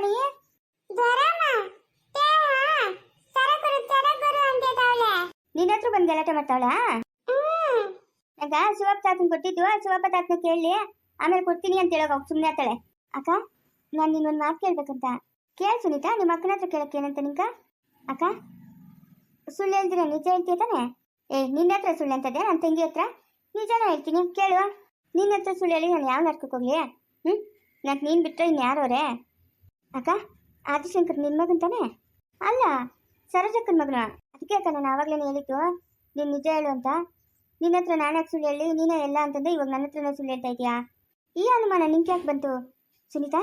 ರಾಣಿ ನಿನ್ನ ಹತ್ರ ಬಂದು ಗಲಾಟೆ ಮಾಡ್ತಾವಳ? ಅಕ್ಕ ಶಿವಪ್ಪ ತಾತನ ಕೊಟ್ಟಿದ್ದು. ಶಿವಪ್ಪ ತಾತನ ಕೇಳಿ. ಆಮೇಲೆ ಕೊಡ್ತೀನಿ ಅಂತ ಹೇಳೋಗ ಸುಮ್ಮನೆ ಆತಾಳೆ ಅಕ್ಕ ನಾನು ನಿನ್ನೊಂದು ಮಾತು ಕೇಳ್ಬೇಕಂತ. ಕೇಳು ಸುನೀತಾ ನಿಮ್ಮ ಅಕ್ಕನ ಹತ್ರ ಕೇಳಕ್ಕೆ ಏನಂತ ನಿಂಕ ಅಕ್ಕ ಸುಳ್ಳು ಹೇಳ್ದಿರ ನಿಜ ಹೇಳ್ತೀಯ ತಾನೆ? ಏ ನಿನ್ನ ಹತ್ರ ಸುಳ್ಳು ಅಂತದೆ ನನ್ನ ತಂಗಿ ಹತ್ರ? ನಿಜಾನ ಹೇಳ್ತೀನಿ. ಕೇಳುವ. ನಿನ್ನ ಹತ್ರ ಸುಳ್ಳು ಹೇಳಿ ನಾನು ಯಾವ ನಡ್ಕಕ್ಕೆ ಹೋಗ್ಲಿ? ಹ್ಞೂ ನಾನು ನೀನು ಬಿಟ್ಟರೆ ಇನ್ಯಾರವ್ರೆ ಅಕ್ಕ, ಆದಿಶಂಕರ್ ನಿನ್ನ ಮಗನ್ ತಾನೆ? ಅಲ್ಲ, ಸರೋಜಕ್ಕನ ಮಗನ? ಅದಕ್ಕೆ ಅಕ್ಕ ನಾನು ಆವಾಗಲೇ ಹೇಳಿದ್ದು, ನೀನು ನಿಜ ಹೇಳು ಅಂತ. ನಿನ್ನ ಹತ್ರ ನಾನೇ ಸುಳ್ಳು ಹೇಳಿ, ನೀನೇ ಎಲ್ಲ ಅಂತಂದ್ರೆ ಇವಾಗ ನನ್ನ ಹತ್ರನೇ ಸುಳ್ಳು ಹೇಳ್ತಾ ಇದೀಯಾ ಈ ಅನುಮಾನ ನಿಂಗೆ ಯಾಕೆ ಬಂತು? ಸುನೀತಾ,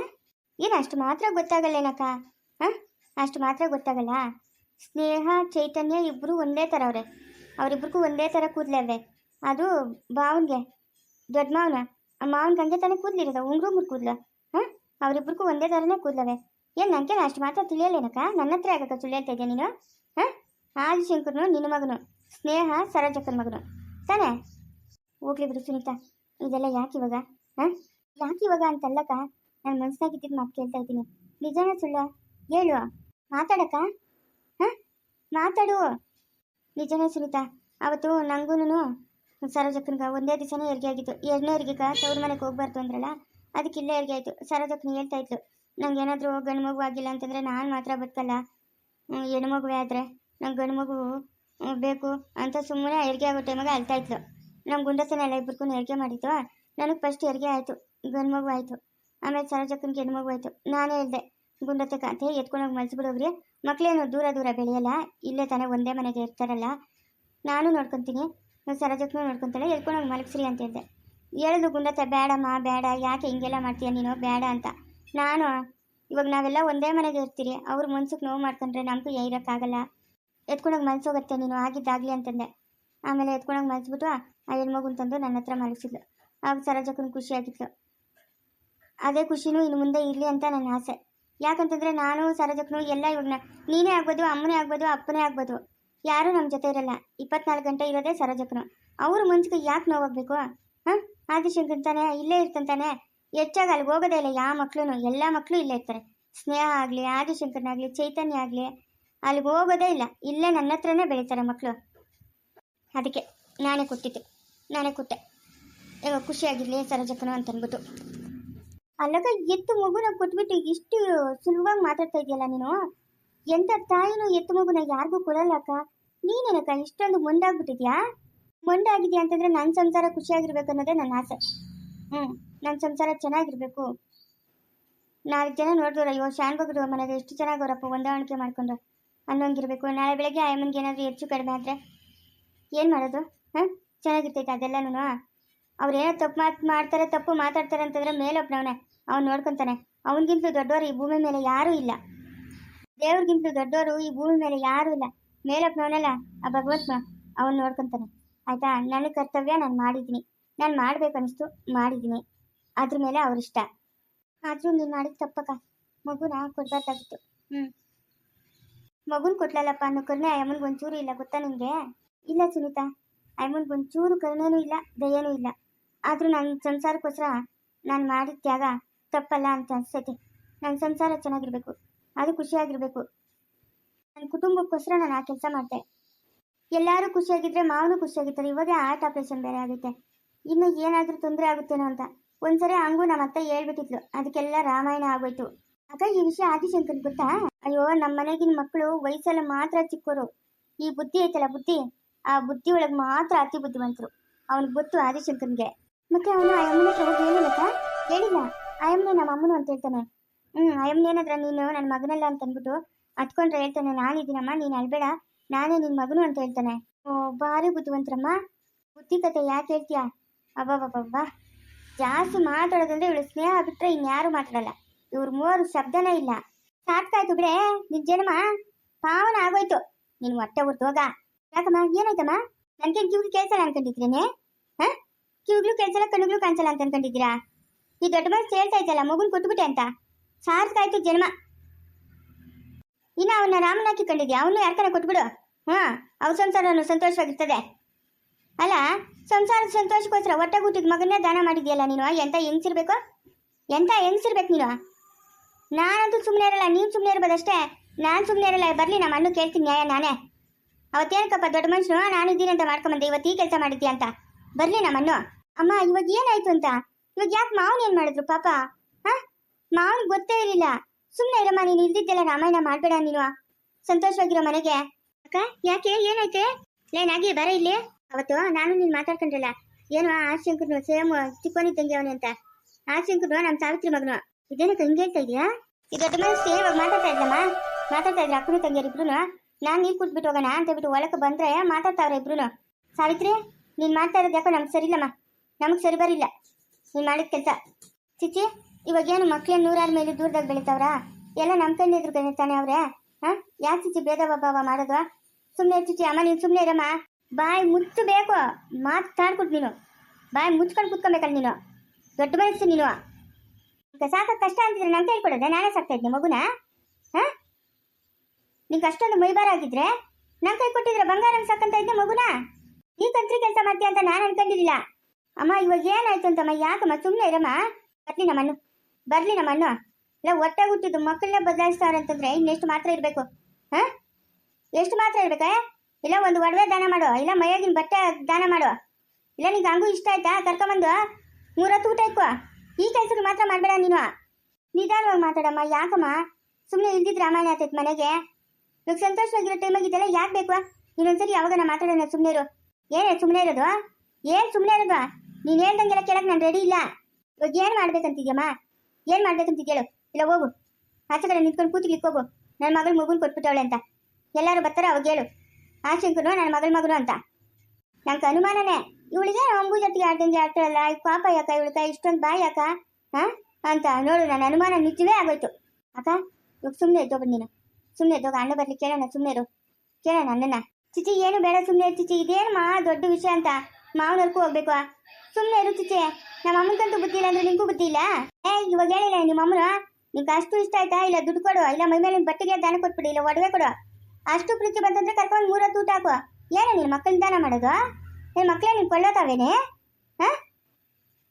ಏನು ಅಷ್ಟು ಮಾತ್ರ ಗೊತ್ತಾಗಲ್ಲೇನಕ್ಕ ಹಾಂ? ಅಷ್ಟು ಮಾತ್ರ ಗೊತ್ತಾಗಲ್ಲ. ಸ್ನೇಹ, ಚೈತನ್ಯ ಇಬ್ಬರು ಒಂದೇ ಥರ ಅವ್ರೆ. ಅವರಿಬ್ರಿಗೂ ಒಂದೇ ಥರ ಕೂದಲವೆ ಅದು ಬಾವನ್ಗೆ ದೊಡ್ಡ ಮಾವನ. ಆ ಮಾವನ್ಗೆ ಹಂಗೆ ತಾನೇ ಕೂದಲಿರೋದ, ಉಂಗ್ರು ಮುರು ಕೂದಲು. ಹಾಂ ಅವರಿಬ್ರಿಗೂ ಒಂದೇ ಥರನೇ ಕೂದಲವೆ. ಏನು ನನಗೆ ಅಷ್ಟು ಮಾತ್ರ ತಿಳಿಯಲ್ಲೇನಕ್ಕ ನನ್ನ ಹತ್ರ ಆಗಕ್ಕ ಸುಳ್ಳು ಹೇಳ್ತಾ ಇದೆಯಾ ನೀನು? ಹಾಂ? ಆದಿಶಂಕರ್ನು, ನಿನ್ನ ಮಗನು. ಸ್ನೇಹ, ಸರೋಜಕ್ಕನ ಮಗನು. ತಾನೇ? ಹೋಗ್ಲಿ ಬಿಡು ಸುನೀತಾ. ಇದೆಲ್ಲ ಯಾಕೆ ಇವಾಗ? ಹಾಂ? ಯಾಕೆ ಇವಾಗ ಅಂತಲ್ಲಕ್ಕ? ನಾನು ಮನಸ್ಸಾಗಿದ್ದಿದ್ದು ಮಾತು ಕೇಳ್ತಾ ಇದ್ದೀನಿ. ನಿಜಾನ ಸುಳ್ಳ? ಹೇಳು. ಮಾತಾಡಕ್ಕ? ಹಾಂ? ಮಾತಾಡು. ನಿಜನೇ ಸುನೀತಾ, ಅವತ್ತು ನಂಗೂನು ಸರೋಜಕ್ಕನ್ಗ ಒಂದೇ ದಿವಸನೇ ಹೆರಿಗೆ ಆಗಿತ್ತು. ಎರಡನೇ ಹೆರಿಗೆಗ ತವ್ರ ಮನೆಗೆ ಹೋಗ್ಬಾರ್ದು ಅಂದ್ರಲ್ಲ? ಅದಕ್ಕೆ ಇಲ್ಲೇ ಹೆರಿಗೆ ಆಯಿತು ಸರೋಜಕ್ಕನ ಹೇಳ್ತಾ ಇದ್ಲು, ನಂಗೆ ಏನಾದರೂ ಗಂಡು ಮಗು ಆಗಿಲ್ಲ ಅಂತಂದರೆ ನಾನು ಮಾತ್ರ ಬದುಕಲ್ಲ ಹೆಣ್ಣು ಮಗುವೆ ಆದರೆ, ನಂಗೆ ಗಂಡು ಮಗು ಬೇಕು ಅಂತ ಸುಮ್ಮನೆ ಹೆರಿಗೆ ಆಗೋ ಟೈಮಾಗ ಅಳ್ತಾ ಇದ್ಲು. ನಮ್ಮ ಗುಂಡಸನೆಲ್ಲ ಇಬ್ಬರಿಗೂ ಹೆರಿಗೆ ಮಾಡಿದ್ದು ನನಗೆ ಫಸ್ಟ್ ಹೆರಿಗೆ ಆಯಿತು, ಗಂಡು ಮಗು ಆಯಿತು, ಆಮೇಲೆ ಸರೋಜಕ್ಕನಿಗೆ ಹೆಣ್ಣು ಮಗು ಆಯಿತು. ನಾನೇ ಹೇಳ್ದೆ ಗುಂಡತೆ ಕಾಂತೆ ಎತ್ಕೊಂಡೋಗಿ ಮಲ್ಸ್ಬಿಡೋಗ್ರಿ ಮಕ್ಕಳೇನು ದೂರ ದೂರ ಬೆಳೆಯಲ್ಲ, ಇಲ್ಲೇ ತಾನೇ ಒಂದೇ ಮನೆಗೆ ಇರ್ತಾರಲ್ಲ, ನಾನು ನೋಡ್ಕೊತೀನಿ, ಸರೋಜಕ್ಕನೂ ನೋಡ್ಕೊತಾಳೆ ಎತ್ಕೊಂಡೋಗಿ ಮಲಗಿಸ್ರಿ ಅಂತ ಹೇಳ್ದೆ. ಹೇಳಿದ್ರು ಗುಂಡತ್ತೆ ಬೇಡಮ್ಮ, ಬೇಡ. ಯಾಕೆ ಹಿಂಗೆಲ್ಲ ಮಾಡ್ತೀಯ ನೀನು? ಬೇಡ ಅಂತ. ನಾನು, ಇವಾಗ ನಾವೆಲ್ಲ ಒಂದೇ ಮನೆಗೆ ಇರ್ತೀರಿ. ಅವ್ರ ಮನ್ಸಿಗೆ ನೋವು ಮಾಡ್ಕೊಂಡ್ರೆ ನಮಗೂ ಇರೋಕ್ಕಾಗಲ್ಲ ಎತ್ಕೊಂಡೋಗಿ ಮಲ್ಸೋಗತ್ತೆ ನೀನು. ಆಗಿದ್ದಾಗಲಿ ಅಂತಂದೆ. ಆಮೇಲೆ ಎತ್ಕೊಂಡೋಗಿ ಮಲ್ಸ್ಬಿಟ್ಟು ಆ ಹೆಣ್ಮಗುನ್ ತಂದು ನನ್ನ ಹತ್ರ ಮಲಗಿಸಿದ್ಲು ಆಗ ಖುಷಿ ಆಗಿತ್ತು. ಅದೇ ಖುಷಿನೂ ಇನ್ನು ಮುಂದೆ ಇರಲಿ ಅಂತ ನನ್ನ ಆಸೆ. ಯಾಕಂತಂದ್ರೆ ನಾನು ಸರೋಜಕ್ಕನು ಎಲ್ಲ ಇವಾಗ ನೀನೇ ಆಗ್ಬೋದು, ಅಮ್ಮನೇ ಆಗ್ಬೋದು, ಅಪ್ಪನೇ ಆಗ್ಬೋದು. ಯಾರೂ ನಮ್ಮ ಜೊತೆ ಇರಲ್ಲ. ಇಪ್ಪತ್ನಾಲ್ಕು ಗಂಟೆ ಇರೋದೇ ಸರೋಜಕ್ಕನು ಅವ್ರ ಮನ್ಸಿಗೆ ಯಾಕೆ ನೋವಾಗಬೇಕು? ಆದಿಶಂಕರ್ ತಾನೆ, ಇಲ್ಲೇ ಇರ್ತಂತಾನೆ ಹೆಚ್ಚಾಗಿ ಅಲ್ಲಿಗೆ ಹೋಗೋದೇ ಇಲ್ಲ ಯಾವ ಮಕ್ಳು ಎಲ್ಲ ಮಕ್ಕಳು ಇಲ್ಲೇ ಇರ್ತಾರೆ. ಸ್ನೇಹ ಆಗಲಿ, ಆದಿಶಂಕರ್ನಾಗಲಿ, ಚೈತನ್ಯ ಆಗಲಿ, ಅಲ್ಲಿಗೆ ಹೋಗೋದೇ ಇಲ್ಲ. ಇಲ್ಲೇ ನನ್ನ ಹತ್ರನೇ ಬೆಳೀತಾರೆ ಮಕ್ಕಳು ಅದಕ್ಕೆ ನಾನೇ ಕೊಟ್ಟಿದ್ದೆ, ನಾನೇ ಕೊಟ್ಟೆ. ಈಗ ಖುಷಿಯಾಗಿರಲಿ ಸರೋಜಕ್ಕನು ಅಂತ ಅಂದ್ಬಿಟ್ಟು ಅಲ್ಲಗ ಎತ್ತು ಮಗುನ ಕೊಟ್ಬಿಟ್ಟು ಇಷ್ಟು ಸುಲಭವಾಗಿ ಮಾತಾಡ್ತಾ ಇದೆಯಲ್ಲ ನೀನು? ಎಂಥ ತಾಯಿನೂ ಎತ್ತು ಮಗುನ ಯಾರಿಗೂ ಕೊಡಲ್ಲಕ್ಕ ನೀನೇನಕ್ಕ, ಇಷ್ಟೊಂದು ಮೊಂಡಾಗ್ಬಿಟ್ಟಿದ್ಯಾ ಮೊಂಡಾಗಿದ್ಯಾ ಅಂತಂದ್ರೆ ನನ್ನ ಸಂಸಾರ ಖುಷಿಯಾಗಿರ್ಬೇಕು ಅನ್ನೋದೇ ನನ್ನ ಆಸೆ. ಹ್ಞೂ ನನ್ನ ಸಂಸಾರ ಚೆನ್ನಾಗಿರ್ಬೇಕು. ನಾಲ್ಕು ಜನ ನೋಡಿದ್ರು ಅಯ್ಯೋ ಶಾನ್ಬಗ್ರು ಮನೆಗೆ ಎಷ್ಟು ಚೆನ್ನಾಗವ್ರಪ್ಪ, ಹೊಂದಾಣಿಕೆ ಮಾಡ್ಕೊಂಡು ಅನ್ನೋಂಗಿರ್ಬೇಕು. ನಾಳೆ ಬೆಳಗ್ಗೆ ಆಯಮ್ಮನಿಗೆ ಏನಾದರೂ ಹೆಚ್ಚು ಕಡಿಮೆ ಆದರೆ ಏನು ಮಾಡೋದು? ಹಾಂ? ಚೆನ್ನಾಗಿರ್ತೈತೆ ಅದೆಲ್ಲನೂ ಏನೋ ತಪ್ಪು ಮಾತು, ಮಾಡ್ತಾರೆ, ತಪ್ಪು ಮಾತಾಡ್ತಾರೆ ಅಂತಂದ್ರೆ ಮೇಲೊಬ್ಬನವನೇ ಅವ್ನು ನೋಡ್ಕೊಂತಾನೆ. ಅವನಿಗಿಂತಲೂ ದೊಡ್ಡವರು ಈ ಭೂಮಿ ಮೇಲೆ ಯಾರೂ ಇಲ್ಲ. ದೇವ್ರಿಗಿಂತಲೂ ದೊಡ್ಡವರು ಈ ಭೂಮಿ ಮೇಲೆ ಯಾರೂ ಇಲ್ಲ. ಮೇಲೊಬ್ಬನವನಲ್ಲ ಆ ಭಗವಂತನ ಅವನು ನೋಡ್ಕೊಂತಾನೆ. ಆಯ್ತಾ? ನನ್ನ ಕರ್ತವ್ಯ ನಾನು ಮಾಡಿದ್ದೀನಿ. ನಾನು ಮಾಡ್ಬೇಕನ್ನಿಸ್ತು, ಮಾಡಿದ್ದೀನಿ. ಅದ್ರ ಮೇಲೆ ಅವ್ರಿಷ್ಟ ಆದರೂ ನೀನು ಮಾಡಿದ ತಪ್ಪಕ್ಕ. ಮಗುನ ಕೊಡ್ಬಾರ್ದಾಗಿತ್ತು. ಹ್ಞೂ ಮಗುನ ಕೊಟ್ಲಲ್ಲಪ್ಪ ಅನ್ನೋ ಕರುಣೆ ಅಮ್ಮನಿಗೆ ಒಂಚೂರು ಇಲ್ಲ, ಗೊತ್ತಾ ನಿಮಗೆ ಇಲ್ಲ ಸುನೀತಾ. ಅಮ್ಮನಿಗೆ ಒಂಚೂರು ಕರುಣೆನೂ ಇಲ್ಲ, ದಯನೂ ಇಲ್ಲ. ಆದರೂ ನನ್ನ ಸಂಸಾರಕ್ಕೋಸ್ಕರ ನಾನು ಮಾಡಿದ ತ್ಯಾಗ ತಪ್ಪಲ್ಲ ಅಂತ ಅನ್ಸೈತೆ ನನ್ನ ಸಂಸಾರ ಚೆನ್ನಾಗಿರ್ಬೇಕು. ಅದು ಖುಷಿಯಾಗಿರ್ಬೇಕು. ನನ್ನ ಕುಟುಂಬಕ್ಕೋಸ್ಕರ ನಾನು ಆ ಕೆಲಸ ಮಾಡ್ತೆ ಎಲ್ಲರೂ ಖುಷಿಯಾಗಿದ್ರೆ ಮಾವನು ಖುಷಿಯಾಗಿರ್ತಾರೆ. ಇವಾಗ ಹಾರ್ಟ್ ಆಪರೇಷನ್ ಬೇರೆ ಆಗುತ್ತೆ. ಇನ್ನು ಏನಾದರೂ ತೊಂದರೆ ಆಗುತ್ತೇನೋ ಅಂತ. ಒಂದ್ಸರಿ ಹಂಗೂ ನಮ್ಮ ಅತ್ತೆ ಹೇಳ್ಬಿಟ್ಟಿದ್ಲು. ಅದಕ್ಕೆಲ್ಲ ರಾಮಾಯಣ ಆಗೋಯ್ತು. ಅಕ್ಕ ಈ ವಿಷಯ ಆದಿಶಂಕರ್ ಗೊತ್ತಾ? ಅಯ್ಯೋ ನಮ್ಮ ಮನೆಗಿನ ಮಕ್ಕಳು ವಯಸ್ಸಲ್ಲ ಮಾತ್ರ ಚಿಕ್ಕವರು ಈ ಬುದ್ಧಿ ಐತಲ್ಲ ಬುದ್ಧಿ? ಆ ಬುದ್ಧಿ ಒಳಗೆ ಮಾತ್ರ ಅತಿ ಬುದ್ಧಿವಂತರು. ಅವನಿಗೆ ಗೊತ್ತು ಆದಿಶಂಕರ್ಗೆ ಮತ್ತೆ ಅವನು ಆ ಹೇಳಿಲ್ಲಕ್ಕ ಹೇಳಿಲ್ಲ ಅಯ್ಯಮ್ಮನೆ ನಮ್ಮ ಅಮ್ಮನು ಅಂತ ಹೇಳ್ತಾನೆ. ಆಯಮ್ಮನ ಏನಾದ್ರ ನೀನು ನನ್ನ ಮಗನಲ್ಲ ಅಂತ ಅಂದ್ಬಿಟ್ಟು ಹತ್ಕೊಂಡ್ರೆ ಹೇಳ್ತಾನೆ. ನಾನಿದ್ದೀನಮ್ಮ, ನೀನು ಅಲ್ಬೇಡ ನಾನೇ ನಿನ್ನ ಮಗನು ಅಂತ ಹೇಳ್ತಾನೆ. ಓ, ಭಾರಿ ಬುದ್ಧಿವಂತರಮ್ಮ. ಬುದ್ಧಿ ಕತೆ ಯಾಕೆ ಹೇಳ್ತೀಯಾ? ಅಬ್ಬಬ್ಬಬ್ಬಾ ಜಾಸ್ತಿ ಮಾತಾಡೋದಂದ್ರೆ ಇವಳು ಸ್ನೇಹ ಬಿಟ್ರೆ ಇನ್ಯಾರು ಮಾತಾಡಲ್ಲ. ಇವ್ರ ಮೂವರು ಶಬ್ದನೇ ಇಲ್ಲ. ಸಾಕ್ತಾಯ್ತು ಬಿಡೆ ನಿನ್ ಜನ್ಮ ಪಾವನ ಆಗೋಯ್ತು. ನಿನ್ ಹೊಟ್ಟೆ ಹೋಗ. ಯಾಕಮ್ಮ, ಏನಾಯ್ತಮ್ಮ? ನನ್ಗೆ ಕಿವಿಗೆ ಕೇಳ್ಸಲ್ಲ ಅನ್ಕೊಂಡಿದ್ರೇನೆ ಹಾ? ಕಿವಿಗ್ಲು ಕೇಳ್ಸಲ್ಲ, ಕಣ್ಣುಗ್ಲು ಕಾಣಿಸಲ್ಲ ಅಂತ ಅನ್ಕೊಂಡಿದ್ದೀರಾ? ಈ ದೊಡ್ಡ ಮನಸ್ಸು ಹೇಳ್ತಾ ಇದ್ದಲ್ಲ, ಮಗುನ್ ಕೊಟ್ಬಿಟ್ಟೆ ಅಂತ. ಸಾರ್ಸ್ತಾಯ್ತು ಜನ್ಮ. ಇನ್ನ ಅವನ್ನ ರಾಮನ ಹಾಕಿಕೊಂಡಿದ್ಯಾ ಅವನು ಯಾರ್ಕನ ಕೊಟ್ಬಿಡು. ಹಾಂ, ಅವ್ರ ಸಂಸಾರನು ಸಂತೋಷವಾಗಿರ್ತದೆ. ಅಲ್ಲ, ಸಂಸಾರ ಸಂತೋಷಕ್ಕೋಸ್ಕರ ಹೊಟ್ಟೆ ಗುಟ್ಟಿದ ಮಗನ್ನೇ ದಾನ ಮಾಡಿದ್ಯಲ್ಲ ನೀನು? ಎಂತ ಹೆಂಗ್ಸಿರ್ಬೇಕು? ಎಂತ ಹೆಂಗ್ಸಿರ್ಬೇಕು ನೀನು? ನಾನಂತೂ ಸುಮ್ಮನೆ ಇರಲ್ಲ, ನೀನು ಸುಮ್ಮನೆ ಇರ್ಬೋದಷ್ಟೇ. ನಾನು ಸುಮ್ಮನೆ ಇರಲ್ಲ, ಬರಲಿ, ನಮ್ಮ ಅಣ್ಣು ಕೇಳ್ತೀನಿ ನ್ಯಾಯ ನಾನೇ. ಅವತ್ತೇನಕ್ಕಪ್ಪ, ದೊಡ್ಡ ಮನುಷ್ಯನು, ನಾನು ಇದ್ದೀನಿ ಅಂತ ಮಾಡ್ಕೊಂಬಂದೆ ಇವತ್ತು ಈ ಕೆಲಸ ಮಾಡಿದ್ಯಾ ಅಂತ. ಬರಲಿ, ನಮ್ಮ ಅಣ್ಣು. ಅಮ್ಮ, ಇವಾಗ ಏನಾಯ್ತು ಅಂತ? ಇವಾಗ ಯಾಕೆ ಮಾವನ್ ಏನು ಮಾಡಿದ್ರು, ಪಾಪ? ಹಾ ಮಾವನ್ ಗೊತ್ತೇ ಇರಲಿಲ್ಲ. ಸುಮ್ಮನೆ ಇರಮ್ಮ, ನೀನು ಇಲ್ದಿದ್ದೆಲ್ಲ ರಾಮಾಯಣ ಮಾಡಬೇಡ ನೀನು. ಸಂತೋಷವಾಗಿರೋ ಮನೆಗೆ. ಅಕ್ಕ, ಯಾಕೆ? ಏನೈತೆ ಲೇನಾಗಿ ಬರ ಇಲ್ಲಿ. ಅವತ್ತು ನಾನು ನೀನು ಮಾತಾಡ್ಕೊಂಡ್ರಲ್ಲ. ಏನು ಆ ಸೇಮ್ ಚಿಕ್ಕೋನಿದ್ದಂಗೆ ಅವನೇ ಅಂತ? ಆ ಶಂಕರ್ನು ನಮ್ಮ ಸಾವಿತ್ರಿ ಮಗನು. ಇದೇನಕ್ಕೆ ಹಿಂಗೆ ಹೇಳ್ತಾ ಇದೆಯಾ? ಈ ದೊಡ್ಡ ಮನಸ್ಸು ಸೇಮ್ ಮಾತಾಡ್ತಾ ಇದ್ಲಮ್ಮ. ಮಾತಾಡ್ತಾ ಇದ್ರೆ ಅಕ್ಕನು ತಂಗಿಯರು ಇಬ್ರು ನಾನು ನೀರು ಕುಟ್ಬಿಟ್ಟು ಹೋಗೋಣ ಅಂತ ಬಿಟ್ಟು ಒಳಕ್ಕೆ ಬಂದ್ರೆ ಮಾತಾಡ್ತಾವ್ರೆ ಇಬ್ರು ಸಾವಿತ್ರಿ, ನೀನು ಮಾಡ್ತಾ ಇರೋದು ಯಾಕೋ ನಮ್ಗೆ ಸರಿಲ್ಲಮ್ಮ ನಮಗೆ ಸರಿ ಬರಿಲ್ಲ. ನೀನು ಮಾಡಿದ ಕೆಲಸ. ಚಿಚ್ಚಿ ಇವಾಗ ಏನು ಮಕ್ಕಳೇ ನೂರಾರು ಮೇಲೆ ದೂರದಾಗ ಬೆಳಿತಾವ್ರಾ? ಎಲ್ಲ ನಮ್ಮ ಕಣ್ಣು ಎದುರು ತಾನೆ ಅವ್ರೆ? ಹಾ? ಯಾಕೆ ಚಿಚಿ ಭೇದ ಭಾವ ಮಾಡೋದು? ಸುಮ್ಮನೆ ಚಿಚಿ ಅಮ್ಮ ನೀನು ಸುಮ್ಮನೆ ಇರಮ್ಮ. ಬಾಯಿ ಮುಚ್ಚು ಬೇಕು ಮಾತಾಡ್ಕೊಟ್ ನೀನು. ಬಾಯಿ ಮುಚ್ಕೊಂಡು ಕುತ್ಕೊಬೇಕಲ್ಲ ನೀನು. ದೊಡ್ಡ ಮನಸ್ಸು ನೀನು. ಸಾಕ ಕಷ್ಟ ಅಂತಿದ್ರೆ ನಂಗೆ ಹೇಳ್ಕೊಡೋದೆ ನಾನೇ ಸಾಕ್ತಾ ಇದ್ದೆ ಮಗುನ? ಹಾ? ನಿಂಗೆ ಅಷ್ಟೊಂದು ಮೈಬಾರ ಆಗಿದ್ರೆ ನಂಗೆ ಕೈ ಕೊಟ್ಟಿದ್ರೆ ಬಂಗಾರ ಸಾಕಂತ ಇದ್ದೆ ಮಗುನ? ಈ ಕಂತ್ರಿ ಕೆಲಸ ಮಾಡ್ತೀಯ ಅಂತ ನಾನು ಅನ್ಕೊಂಡಿರ್ಲಿಲ್ಲ. ಅಮ್ಮ, ಇವಾಗ ಏನಾಯ್ತು ಅಂತಮ್ಮ? ಯಾಕಮ್ಮ? ಸುಮ್ಮನೆ ಇರಮ್ಮ. ಬರ್ತೀನಿ ನಮ್ಮನ್ನು ಬರ್ಲಿ ಅಣ್ಣ. ಇಲ್ಲ, ಹೊಟ್ಟೆ ಹುಟ್ಟಿದ್ದು ಮಕ್ಕಳನ್ನ ಬದಲಾಯಿಸ್ತಾರೆ ಅಂತಂದ್ರೆ ಇನ್ನೆಷ್ಟು ಮಾತ್ರ ಇರಬೇಕು? ಹಾ? ಎಷ್ಟು ಮಾತ್ರ ಇರ್ಬೇಕಾ ಇಲ್ಲ, ಒಂದು ಒಡವೆ ದಾನ ಮಾಡು ಇಲ್ಲ, ಮೈಯಾಗಿನ ಬಟ್ಟೆ ದಾನ ಮಾಡು ಇಲ್ಲ, ನಿಂಗೆ ಹಂಗೂ ಇಷ್ಟ ಆಯ್ತಾ? ಕರ್ಕೊಂಬಂದು ಮೂರತ್ತು ಊಟ ಇಕ್ಕೋ ಈ ಕೆಲಸಕ್ಕೆ ಮಾತ್ರ ಮಾಡಬೇಡ ನೀನು ನಿಧಾನವಾಗಿ ಮಾತಾಡಮ್ಮ, ಯಾಕಮ್ಮ? ಸುಮ್ಮನೆ ಇಲ್ದಿದ್ರೆ ರಾಮಾಯಣ ಆಗ್ತೈತೆ ಮನೆಗೆ. ಇವಾಗ ಸಂತೋಷವಾಗಿರೋ ಟೈಮಾಗಿದ್ದೆಲ್ಲ ಯಾಕೆ ಬೇಕು ಇನ್ನೊಂದ್ಸರಿ ಯಾವಾಗ ನಾ ಮಾತಾಡೋಣ ಸುಮ್ಮನೆ ಇರು. ಏನೇ ಸುಮ್ಮನೆ ಇರೋದು ಏನು ಸುಮ್ಮನೆ ಇರೋದು ನೀನು ಹೇಳ್ದಂಗೆಲ್ಲ ಕೇಳಕ್ಕೆ ನಾನು ರೆಡಿ ಇಲ್ಲ. ಇವಾಗ ಏನು ಮಾಡ್ಬೇಕಂತಿದ್ಯಮ್ಮ? ಏನು ಮಾಡ್ಬೇಕಂತಿದ್ದೇಳು ಇಲ್ಲ, ಹೋಗು. ಆಚೆ ಕಡೆ ನಿಂತ್ಕೊಂಡು ಕೂತಿಗೆ ಇಕ್ಕೋಗು. ನನ್ನ ಮಗಳು ಮಗುನ ಕೊಟ್ಬಿಟ್ಟವಳೆ ಅಂತ. ಎಲ್ಲರೂ ಬರ್ತಾರ, ಅವಾಗ ಹೇಳು. ಆ ಶಂಕರು ನನ್ನ ಮಗಳ ಮಗನು ಅಂತ. ನಂಗೆ ಅನುಮಾನನೇ. ಇವಳಿಗೆ ಅಂಬು ಜೊತೆಗೆ ಆಡ್ದಂಗೆ ಆಡ್ತಾಳಲ್ಲ, ಈ ಪಾಪ ಯಾಕ ಇವಳಿಕ ಇಷ್ಟೊಂದು ಬಾಯಿ ಯಾಕ? ಹಾ ಅಂತ. ನೋಡು, ನನ್ನ ಅನುಮಾನ ನಿಜವೇ ಆಗೋಯ್ತು. ಅಕ್ಕ, ಇವಾಗ ಸುಮ್ಮನೆ ಇದ್ದೋ ನೀನು. ಸುಮ್ಮನೆ ಇದ್ದೋಗ ಅಣ್ಣ ಬರಲಿ, ಕೇಳೋಣ ಸುಮ್ಮನೆ ಇರು. ಕೇಳೋಣ ಅಣ್ಣನ. ಚಿಚಿ, ಏನು ಬೇಡ ಸುಮ್ಮನೆ ಚಿಚಿ. ಇದೇನು ಮಾ ದೊಡ್ಡ ವಿಷಯ ಅಂತ. ಮಾವನವ್ರಿಗೂ ಹೋಗ್ಬೇಕು. ಸುಮ್ಮನೆ ಇರು ಚಿಚಿ. ನಮ್ಮ ಅಮ್ಮನಿಗಂತೂ ಬುದ್ಧಿ ಇಲ್ಲ ಅಂದ್ರೆ ನಿಂಗೂ ಬುದ್ಧಿ ಇಲ್ಲ? ಏ, ಇವಾಗ ಹೇಳಿಲ್ಲ, ನಿಮ್ಮ ಅಮ್ಮನ? ನಿಂಗೆ ಅಷ್ಟು ಇಷ್ಟ ಆಯ್ತಾ? ಇಲ್ಲ, ದುಡ್ಡು ಕೊಡು. ಇಲ್ಲ, ಮೈ ಮೇಲೆ ಬಟ್ಟೆಗೆ ದಾನ ಕೊಟ್ಬಿಡಿ. ಇಲ್ಲ, ಒಡವೆ ಕೊಡು. ಅಷ್ಟು ಪ್ರೀತಿ ಬಂತಂದ್ರೆ ಕರ್ಕೊಂಡು ಮೂರ ಊಟ ಹಾಕು. ಏನು ನೀನು ಮಕ್ಕಳಿಂದ ದಾನ ಮಾಡೋದು? ನಿನ್ನ ಮಕ್ಕಳೇ ನೀನು ಕೊಳ್ಳೋತಾವೇನೆ ಹಾ?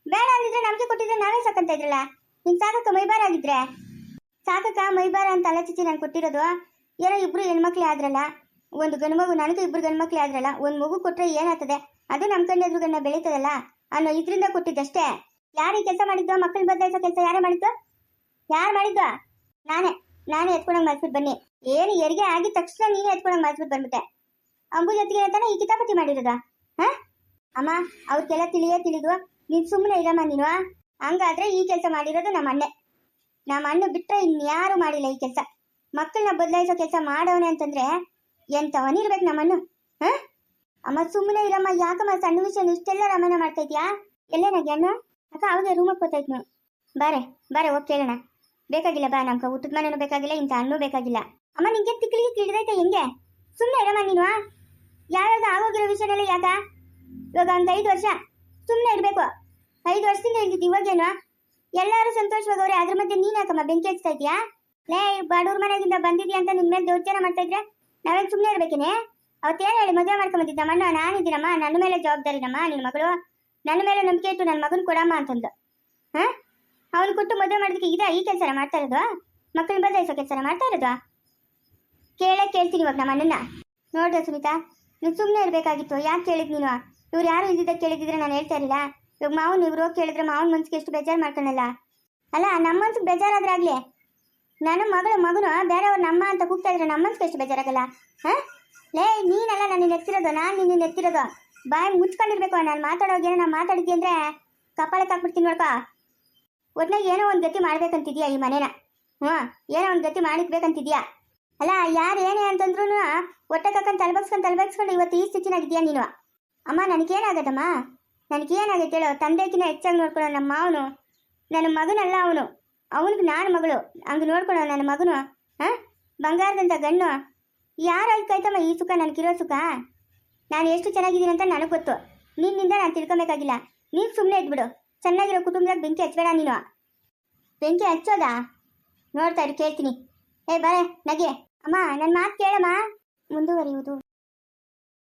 ಬೇಡ ಅಂದಿದ್ರೆ ನಮಗೆ ಕೊಟ್ಟಿದ್ರೆ ನಾವೇ ಸಾಕಂತ ಇದ್ರಲ್ಲ? ನಿಂಗೆ ಸಾಕಕ್ಕ ಮೈಬಾರ ಆಗಿದ್ರೆ? ಸಾಕಕ್ಕ ಮೈಬಾರ ಅಂತ ಅಲಚಿಸಿ ನಾನು ಕೊಟ್ಟಿರೋದು? ಏನೋ ಇಬ್ರು ಹೆಣ್ಮಕ್ಳೆ ಆದ್ರಲ್ಲ? ಒಂದು ಗಂಡು ಮಗು, ನನಗೂ ಇಬ್ರು ಗಂಡು ಮಕ್ಳೇ ಆದ್ರಲ್ಲ? ಒಂದು ಮಗು ಕೊಟ್ರೆ ಏನಾಗ್ತದೆ? ಅದು ನಮ್ಮ ಕಣ್ಣೆದುರುಗನ್ನ ಬೆಳೀತದಲ್ಲ? ಅನ್ನೋ ಇದರಿಂದ ಕೊಟ್ಟಿದ್ದಷ್ಟೇ? ಯಾರು ಕೆಲಸ ಮಾಡಿದ್ದು? ಮಕ್ಕಳ ಬದಲಾಯಿಸೋ ಕೆಲಸ ಯಾರೇ ಮಾಡಿದ್ದು? ಯಾರು ಮಾಡಿದ್ದು? ನಾನೇ. ನಾನೇ ಎತ್ಕೊಂಡಂಗೆ ಮಾಡಿಸ್ಬಿಟ್ಟು ಬನ್ನಿ. ಏನು ಹೆರಿಗೆ ಆಗಿದ ತಕ್ಷಣ ನೀನೇ ಎತ್ಕೊಂಡಂಗೆ ಮಾಡಿಸ್ಬಿಟ್ಟು ಬಂದ್ಬಿಟ್ಟೆ. ಅಂಬು ಜೊತೆಗೆ ತಾನೇ ಈ ಕಿತಾಪತಿ ಮಾಡಿರೋದ? ಹಾ? ಅಮ್ಮ, ಅವ್ರಿಗೆಲ್ಲ ತಿಳಿಯೇ ತಿಳಿದು, ನೀನು ಸುಮ್ಮನೆ ಇರಮ್ಮ ನೀನು ಹಂಗಾದ್ರೆ ಈ ಕೆಲಸ ಮಾಡಿರೋದು ನಮ್ಮ ಅಣ್ಣೆ. ನಮ್ಮ ಅಣ್ಣ ಬಿಟ್ರೆ ಇನ್ಯಾರು ಮಾಡಿಲ್ಲ ಈ ಕೆಲಸ. ಮಕ್ಕಳನ್ನ ಬದಲಾಯಿಸೋ ಕೆಲಸ ಮಾಡವನೆ ಅಂತಂದ್ರೆ ಎಂತವನಿರ್ಬೇಕು ನಮ್ಮನ್ನು ಹಾ? ಅಮ್ಮ ಸುಮ್ಮನೆ ಇರಮ್ಮ. ಯಾಕಮ್ಮ ಸಣ್ಣ ವಿಷಯ ಇಷ್ಟೆಲ್ಲ ರಮಣ ಮಾಡ್ತಾ ಇದ್ಯಾ? ಎಲ್ಲೇನಾಗಿ ಅಣ್ಣ? ಅಕ್ಕ, ಅವಾಗ ರೂಮಕ್ಕೆ ಗೊತ್ತಾಯ್ತು ನೀವು ಬಾರೆ ಬಾರೆ, ಹೋಗಿ ಕೇಳೋಣ. ಬೇಕಾಗಿಲ್ಲ, ಬಾ, ನಮ್ಗೆ ಊಟದ ಮನೆನೂ ಬೇಕಾಗಿಲ್ಲ, ಇಂಥ ಹಣ್ಣು ಬೇಕಾಗಿಲ್ಲ. ಅಮ್ಮ, ನಿಂಗೆ ತಿಕ್ಲಿಗೆ ತಿಳಿದೈತೆ ಹೆಂಗೆ? ಸುಮ್ಮನೆ ಇರಮ್ಮ ನೀನು ಯಾವ್ಯಾವ್ದು ಆಗೋಗಿರೋ ವಿಷಯದಲ್ಲ ಯಾಕ? ಇವಾಗ ಒಂದು ಐದು ವರ್ಷ ಸುಮ್ಮನೆ ಇರಬೇಕು. ಐದು ವರ್ಷದಿಂದ ಇಲ್ದಿದ್ದು ಇವಾಗೇನು? ಎಲ್ಲರೂ ಸಂತೋಷವಾಗವ್ರೆ ಅದ್ರ ಮಧ್ಯೆ ನೀನು ಯಾಕಮ್ಮ ಬೆಂಕಿ ಹಚ್ತಾ ಇದೀಯಾ ಲೇ, ಬಡವ್ರ ಮನೆಗಿಂದ ಬಂದಿದ್ಯಾ ಅಂತ ನಿನ್ ಮೇಲೆ ದೌರ್ಜನ್ಯ ಮಾಡ್ತಾ ಇದ್ರೆ ನಾವೇನು ಸುಮ್ಮನೆ ಇರ್ಬೇಕೇನೆ? ಅವತ್ತೇನು ಹೇಳಿ ಮದುವೆ ಮಣ್ಣ ನಾನಿದ್ದೀನಮ್ಮ, ನನ್ನ ಮೇಲೆ ಜವಾಬ್ದಾರಿನಮ್ಮ, ನಿನ್ನ ಮಗಳು. ನನ್ನ ಮೇಲೆ ನಂಬಿಕೆ ಇತ್ತು ನನ್ನ ಮಗನ ಕೊಡಮ್ಮ ಅಂತಂದು ಹಾ? ಅವನ್ ಕೊಟ್ಟು ಮದುವೆ ಮಾಡೋದಕ್ಕೆ ಇದ ಈ ಕೆಲಸ ಮಾಡ್ತಾ ಇರೋದು? ಮಕ್ಕಳನ್ನ ಬದಲಾಯಿಸೋ ಕೆಲಸ ಮಾಡ್ತಾ ಇರೋದು? ಕೇಳೇ ಕೇಳ್ತೀನಿ ಇವಾಗ ನಮ್ಮ ಅಣ್ಣನ ನೋಡ್ದೆ ಸುನೀತಾ, ನೀನು ಸುಮ್ಮನೆ ಇರಬೇಕಾಗಿತ್ತು. ಯಾಕೆ ಕೇಳಿದ್ ನೀನು? ಇವ್ರು ಯಾರು ಇದ್ದಿದ್ದ ಕೇಳಿದಿದ್ರೆ ನಾನು ಹೇಳ್ತಾ ಇರಲಿಲ್ಲ. ಇವಾಗ ಮಾವನ್ ಇವ್ರು ಹೋಗಿ ಕೇಳಿದ್ರೆ ಮಾವನ ಮನ್ಸಿಗೆ ಎಷ್ಟು ಬೇಜಾರು ಮಾಡ್ಕೊಳಲ್ಲ ಅಲ್ಲ ನಮ್ಮ ಮನ್ಸಿಗೆ ಬೇಜಾರಾದ್ರಾಗ್ಲಿ ನನ್ನ ಮಗಳು ಮಗನು, ಬೇರೆಯವ್ರು ನಮ್ಮ ಅಂತ ಕೂಗ್ತಾ ಇದ್ರೆ ನಮ್ಮ ಮನ್ಸಿಗೆ ಎಷ್ಟು ಬೇಜಾರಾಗಲ್ಲ? ಹಾ? ಲೇ, ನೀನಲ್ಲ ನನ್ನ ನೆತ್ತಿರೋದು, ನಾನು ನಿನ್ನ ಎತ್ತಿರೋದು ಬಾಯಿ ಮುಚ್ಕೊಂಡಿರ್ಬೇಕು, ನಾನು ಮಾತಾಡೋಗೆ ಏನೋ ಮಾತಾಡಿದ್ದೆ ಅಂದ್ರೆ ಕಪಾಳಕ್ಕೆ ಹಾಕ್ಬಿಡ್ತೀನಿ ನೋಡ್ಕೊ. ಒಟ್ನಾಗ ಏನೋ ಒಂದು ಗತಿ ಮಾಡ್ಬೇಕಂತಿದ್ಯಾ ಈ ಮನೇನ? ಹ್ಞೂ ಏನೋ ಒಂದು ಗತಿ ಮಾಡಿಕ್ಬೇಕಂತಿದ್ಯಾ ಅಲ್ಲ, ಯಾರು ಏನೇ ಅಂತಂದ್ರೂ ಹೊಟ್ಟೆ ಕಕ್ಕಂಡು ತಲೆಬಗ್ಸ್ಕೊಂಡು ತಲೆಬಗ್ಸ್ಕೊಂಡು ಇವತ್ತು ಈ ಸ್ಥಿತಿನಾಗಿದ್ಯಾ ನೀನು? ಅಮ್ಮ, ನನಗೇನಾಗದಮ್ಮ? ನನಗೇನಾಗೈತೆ ಹೇಳೋ ತಂದೆಕಿನ ಹೆಚ್ಚಾಗಿ ನೋಡ್ಕೊಳ್ಳೋ ನಮ್ಮ ಮಾವನು, ನನ್ನ ಮಗನಲ್ಲ ಅವನು. ಅವನಿಗೆ ನಾನು ಮಗಳು, ಹಂಗೆ ನೋಡ್ಕೊಳ್ಳೋ ನನ್ನ ಮಗನು, ಹಾಂ? ಬಂಗಾರದಂಥ ಗಣ್ಣು. ಯಾರು ಆಯ್ತಾಯ್ತಮ್ಮ ಈ ಸುಖ, ನನಗಿರೋ ಸುಖ? ನಾನು ಎಷ್ಟು ಚೆನ್ನಾಗಿದ್ದೀನಿ ಅಂತ ನನಗೆ ಗೊತ್ತು. ನಿನ್ನಿಂದ ನಾನು ತಿಳ್ಕೊಬೇಕಾಗಿಲ್ಲ. ನೀನು ಸುಮ್ಮನೆ ಇದ್ಬಿಡು. ಚೆನ್ನಾಗಿರೋ ಕುಟುಂಬದಾಗ ಬೆಂಕಿ ಹಚ್ಚಬೇಡ ನೀನು. ಬೆಂಕಿ ಹಚ್ಚೋದಾ? ನೋಡ್ತಾ ಇರು, ಕೇಳ್ತೀನಿ. ಏ, ಬರೇ, ನಗೆ. ಅಮ್ಮ ನನ್ನ ಮಾತು ಕೇಳಮ್ಮ. ಮುಂದುವರಿಯುವುದು.